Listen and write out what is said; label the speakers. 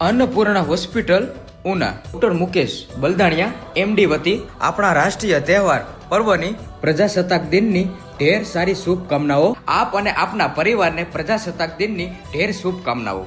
Speaker 1: Annapurna hospital Una doctor Mukesh Baldaniya MD વતી આપણા રાષ્ટ્રીય તહેવાર પર્વની પ્રજાસત્તાક દિનની ઢેર સારી શુભકામનાઓ આપ અને આપના પરિવારને પ્રજાસત્તાક દિનની ઢેર શુભકામનાઓ